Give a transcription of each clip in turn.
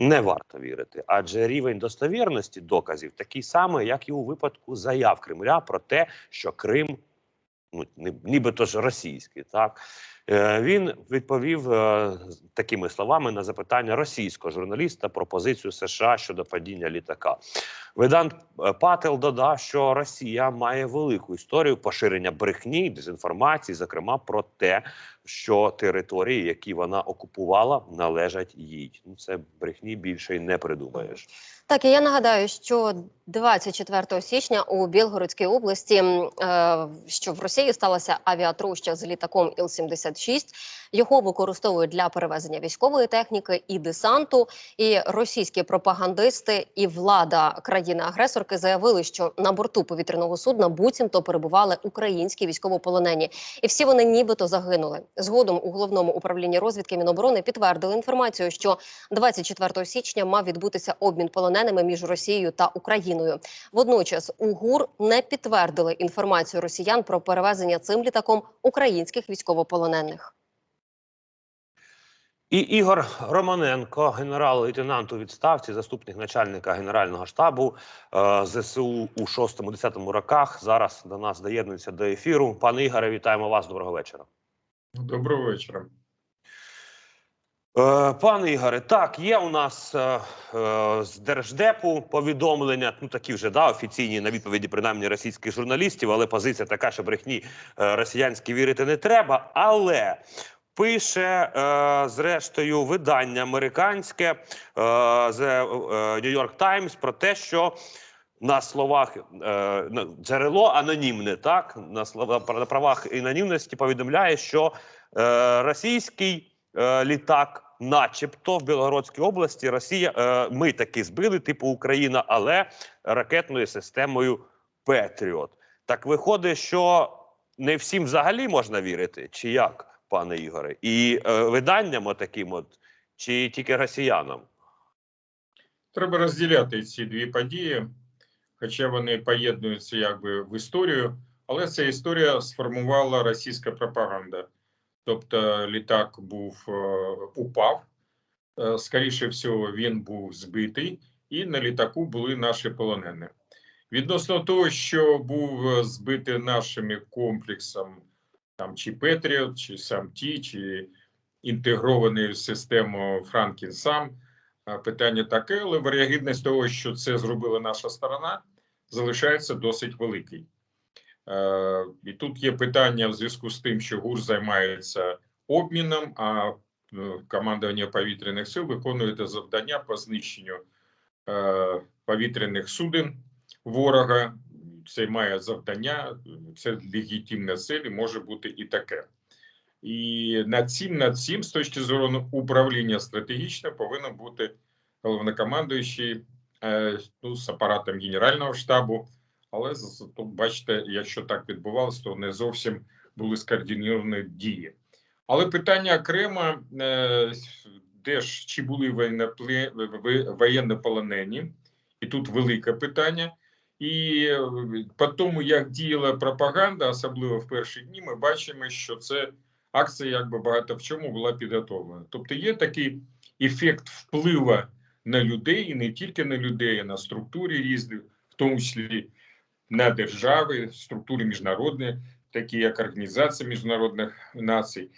не варто вірити, адже рівень достовірності доказів такий самий, як і у випадку заяв Кремля про те, що Крим ну ні- нібито ж російський, так він відповів е, такими словами на запитання російського журналіста про позицію США щодо падіння літака. Ведант е, Пател додав, що Росія має велику історію поширення брехні, дезінформації, зокрема про те, що території, які вона окупувала, належать їй. Ну це брехні більше й не придумаєш. Так, і я нагадаю, що 24 січня у Білгородській області, е, що в Росії сталася авіатроща з літаком Іл-76. Його використовують для перевезення військової техніки і десанту. І російські пропагандисти і влада країни-агресорки заявили, що на борту повітряного судна буцімто перебували українські військовополонені, і всі вони нібито загинули. Згодом у головному управлінні розвідки Міноборони підтвердили інформацію, що 24 січня мав відбутися обмін полоненими між Росією та Україною. Водночас у ГУР не підтвердили інформацію росіян про перевезення цим літаком українських військовополонених. І Ігор Романенко, генерал-лейтенант у відставці, заступник начальника генерального штабу е, ЗСУ у 6-10 роках. Зараз до нас доєднується до ефіру. Пане Ігоре, вітаємо вас. Доброго вечора. Доброго вечора. Е, Пане Ігоре, так, є у нас е, е, з Держдепу повідомлення, ну такі вже да, офіційні на відповіді, принаймні російських журналістів, але позиція така, що брехні е, росіянські вірити не треба. Але пише, е, зрештою, видання американське е, The е, New York Times про те, що на словах е, джерело анонімне, так на слова на правах анонімності повідомляє, що е, російський літак, начебто в Білгородській області, Росія е, ми таки збили, типу Україна, але ракетною системою Петріот. Так виходить, що не всім взагалі можна вірити, чи як, пане Ігоре, і е, виданням отаким от, чи тільки росіянам. Треба розділяти ці дві події, хоча вони поєднуються якби в історію, але ця історія сформувала російська пропаганда. Тобто літак був е, упав, е, скоріше всього, він був збитий, і на літаку були наші полонені. Відносно того, що був е, збитий нашими комплексом там чи Петріот, чи сам Ті, чи інтегрований в систему Франкін сам. Питання таке, але вирогідність того, що це зробила наша сторона, залишається досить великий. Е, І тут є питання в зв'язку з тим, що ГУР займається обміном, а е, командування повітряних сил виконує завдання по знищенню е, повітряних суден ворога. Це має завдання, це легітимна цель, і може бути і таке. І над цим, над цим, з точки зору управління стратегічно, повинен бути головнокомандуючий ну, з апаратом Генерального штабу. Але з- бачите, якщо так відбувалося, то не зовсім були скоординовані дії. Але питання окремо, е, де ж чи були воєннополонені, і тут велике питання. І е, по тому, як діяла пропаганда, особливо в перші дні, ми бачимо, що це акція якби багато в чому була підготовлена. Тобто є такий ефект впливу на людей, і не тільки на людей, а на структури різні, в тому числі на держави, структури міжнародні, такі як Організація Міжнародних Націй,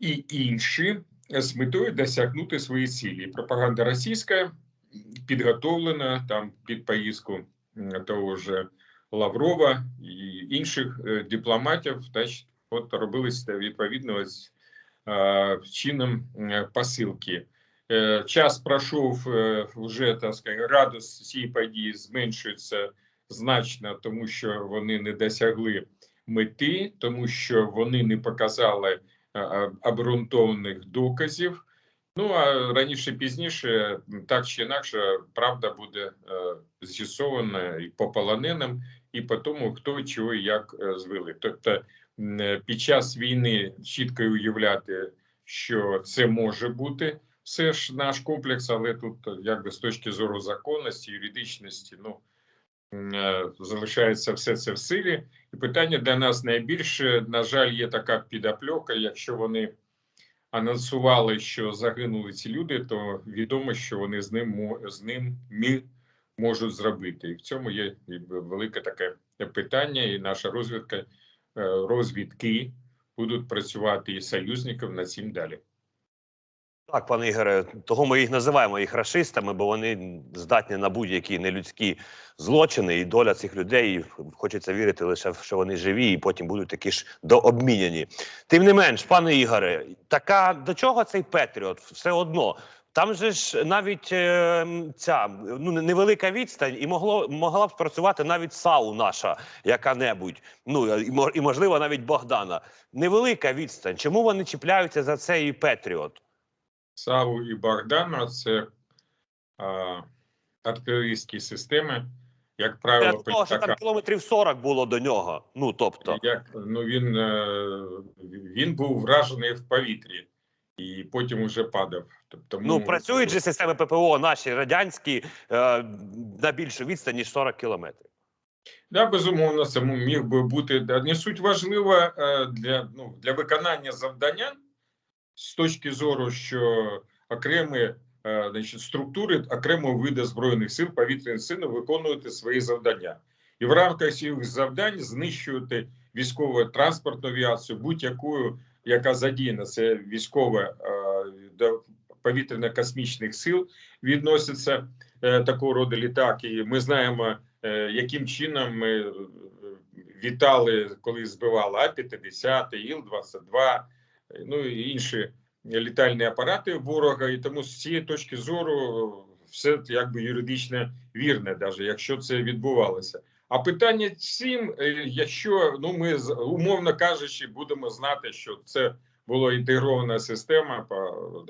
і інші з метою досягнути свої цілі. Пропаганда російська підготовлена там під поїздку того ж Лаврова і інших е, дипломатів, значить, от робилися відповідно ось, чином посилки. Е, Час пройшов е, вже так сказати, радість цієї події зменшується значно, тому що вони не досягли мети, тому що вони не показали е, е, обґрунтованих доказів. Ну а раніше пізніше, так чи інакше, правда буде е, з'ясована і по полоненим, і по тому, хто чого і як звели. Тобто під час війни чітко уявляти, що це може бути все ж наш комплекс, але тут, якби з точки зору законності, юридичності, ну залишається все це в силі. І питання для нас найбільше, на жаль, є така підопльока, якщо вони анонсували, що загинули ці люди, то відомо, що вони з ним з ним можуть зробити. І в цьому є велике таке питання, і наша розвідка, е, розвідки будуть працювати і союзників над цим далі. Так, пане Ігоре, того ми їх називаємо їх рашистами, бо вони здатні на будь-які нелюдські злочини, і доля цих людей хочеться вірити лише що вони живі, і потім будуть такі ж дообміняні. Тим не менш, пане Ігоре, така до чого цей Петріот? Все одно. Там же ж навіть е, ця ну невелика відстань, і могло могла б спрацювати навіть САУ наша яка-небудь. Ну мо- і можливо навіть Богдана. Невелика відстань. Чому вони чіпляються за цей Петріот? Саву і Богдана це а, артилерійські системи, як Для правило, того, що там кілометрів 40 було до нього. Ну тобто, як ну він, е, він був вражений в повітрі і потім уже падав. Тобто, ну працюють же системи ППО наші радянські е, на більшу відстань ніж 40 кілометрів. Да, безумовно, це міг би бути не суть важлива е, для, ну, для виконання завдання з точки зору, що окремі е, значить, структури окремого виду збройних сил повітряних сил виконують свої завдання, і в рамках цих завдань знищувати військову транспортну авіацію, будь-якою, яка задіяна, це військова е, до повітряно-космічних сил відноситься е, такого роду літаки. І ми знаємо е, яким чином ми вітали, коли збивали А-50, Іл-22, е, ну і інші літальні апарати ворога. І тому з цієї точки зору все якби юридично вірне, навіть якщо це відбувалося. А питання цим, е, якщо ну ми умовно кажучи, будемо знати, що це була інтегрована система по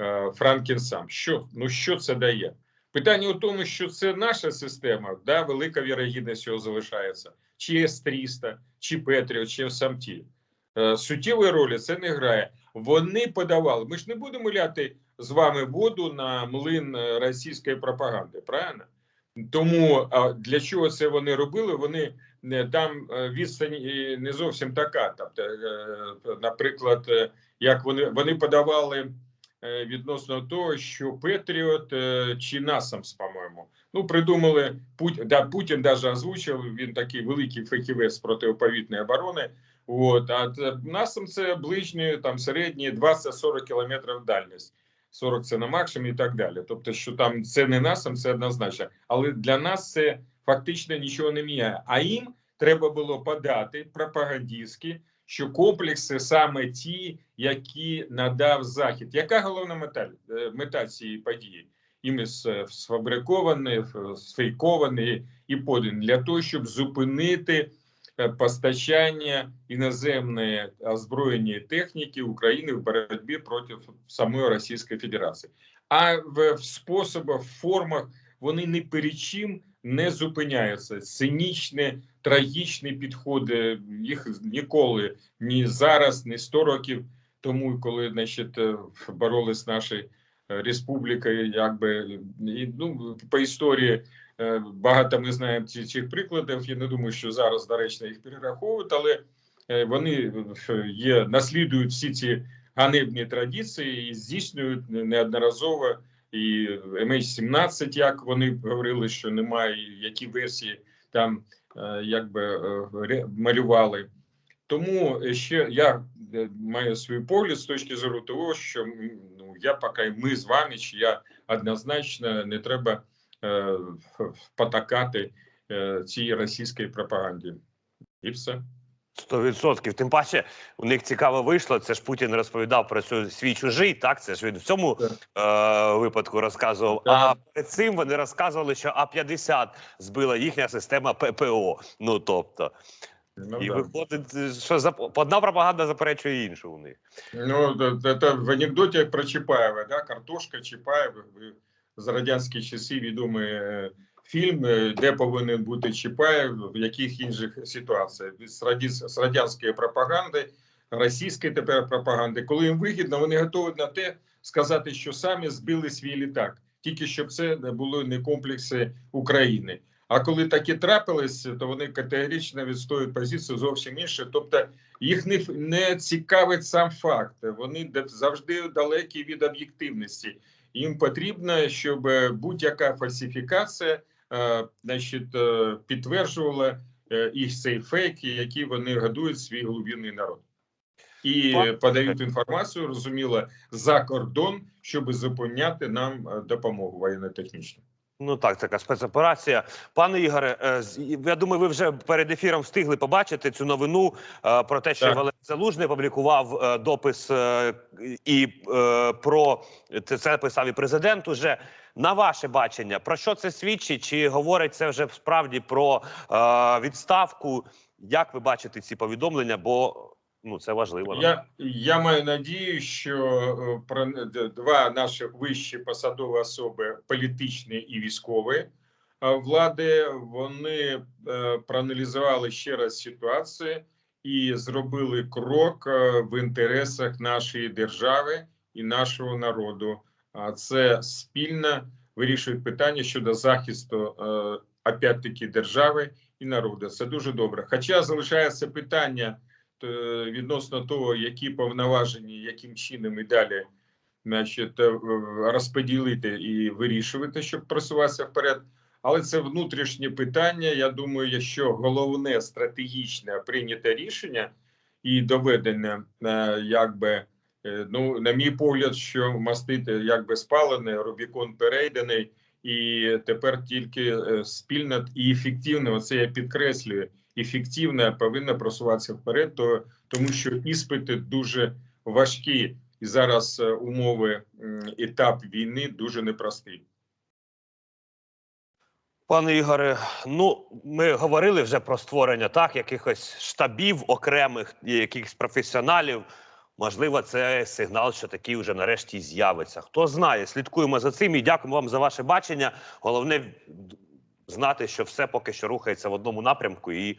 е, Франкенсам. Що ну що це дає? Питання у тому, що це наша система, да, велика вірогідність цього залишається, чи С-300, чи Петріо, чи Самті. Е, суттєвої ролі це не грає. Вони подавали. Ми ж не будемо ляти з вами воду на млин е, російської пропаганди, правильно? Тому для чого це вони робили? Вони не там е, відстань не зовсім така. Тобто, е, наприклад, е, як вони, вони подавали е, відносно того, що Петріот е, чи Насамс, по-моєму, ну придумали Путін, да, Путін навіть озвучив. Він такий великий фахівець протиповітної оборони. От а Насам це ближні, там середні 20-40 кілометрів дальність. 40 це на максимум і так далі. Тобто, що там це не насам, це однозначно. Але для нас це фактично нічого не міняє. А їм треба було подати пропагандистськи, що комплекси саме ті, які надав захід. Яка головна мета, е, мета цієї події? Іми с- сфабриковані, ф- сфейковані і подані для того, щоб зупинити е, постачання іноземної озброєння техніки України в боротьбі проти самої Російської Федерації. А в, способах, формах вони ні перед чим не зупиняються. Цинічні, трагічні підходи. Їх ніколи ні зараз, ні 100 років тому, коли значить, е, боролись наші е, республіки, якби ну, по історії е, багато ми знаємо цих прикладів. Я не думаю, що зараз доречно їх перераховувати, але е, вони е, є, наслідують всі ці ганебні традиції і здійснюють неодноразово і MH17, як вони говорили, що немає, які версії там якби малювали. Тому ще я маю свій погляд з точки зору того, що я поки ми з вами, чи я однозначно не треба е, потакати е, цій російській пропаганді. І все. Сто відсотків. Тим паче, у них цікаво вийшло. Це ж Путін розповідав про цю свій чужий. Так, це ж він в цьому е, випадку розказував. Так. А перед цим вони розказували, що А-50 збила їхня система ППО. Ну тобто, Ну, і да. виходить, що за одна пропаганда заперечує іншу у них. Ну, це в анекдоті про Чапаєва, да? картошка Чапаєва, ви- з радянських часів відомий е, фільм, е, де повинен бути Чапаєв, в яких інших ситуаціях. З, раді... з радянської пропаганди, російської тепер пропаганди. Коли їм вигідно, вони готові на те сказати, що самі збили свій літак, тільки щоб це не були не комплекси України. А коли таке трапилось, то вони категорично відстоюють позицію зовсім інше. Тобто їх не, не цікавить сам факт. Вони завжди далекі від об'єктивності. Їм потрібно, щоб будь-яка фальсифікація е, значить, е, підтверджувала е, їх цей фейк, які вони годують свій глубинний народ. І подають інформацію, розуміло, за кордон, щоб зупиняти нам е, допомогу воєнно-технічну. Ну так, така спецоперація. Пане Ігоре, е, я думаю, ви вже перед ефіром встигли побачити цю новину е, про те, що Так. Валерій Залужний опублікував е, допис і про це, це писав і президент. Уже на ваше бачення, про що це свідчить? Чи говорить це вже справді про відставку? Як ви бачите ці повідомлення? Бо ну це важливо. Я, я маю надію, що е, про два наші вищі посадові особи, політичні і військові е, влади, вони е, проаналізували ще раз ситуацію і зробили крок в інтересах нашої держави і нашого народу. А це спільно вирішують питання щодо захисту е, опять-таки держави і народу. Це дуже добре. Хоча залишається питання відносно того, які повноважені, яким чином і далі значить, е, розподілити і вирішувати, щоб просуватися вперед. Але це внутрішнє питання. Я думаю, якщо головне стратегічне прийняте рішення і доведення, е, якби е, ну, на мій погляд, що мастити якби спалений, Рубікон перейдений, і тепер тільки е, спільно і ефективно, оце я підкреслюю, ефективно повинна просуватися вперед, то, тому що іспити дуже важкі, і зараз е, умови етап війни дуже непрості. Пане Ігоре, ну ми говорили вже про створення так якихось штабів окремих якихось професіоналів. Можливо, це сигнал, що такі вже нарешті з'явиться. Хто знає, слідкуємо за цим і дякуємо вам за ваше бачення. Головне знати, що все поки що рухається в одному напрямку, і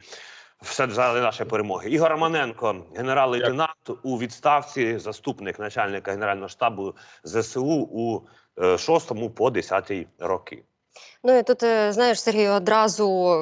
все заради нашої перемоги. Ігор Романенко, генерал-лейтенант у відставці, заступник начальника генерального штабу ЗСУ у 6 по 10 роки. Ну і тут е, знаєш, Сергій, одразу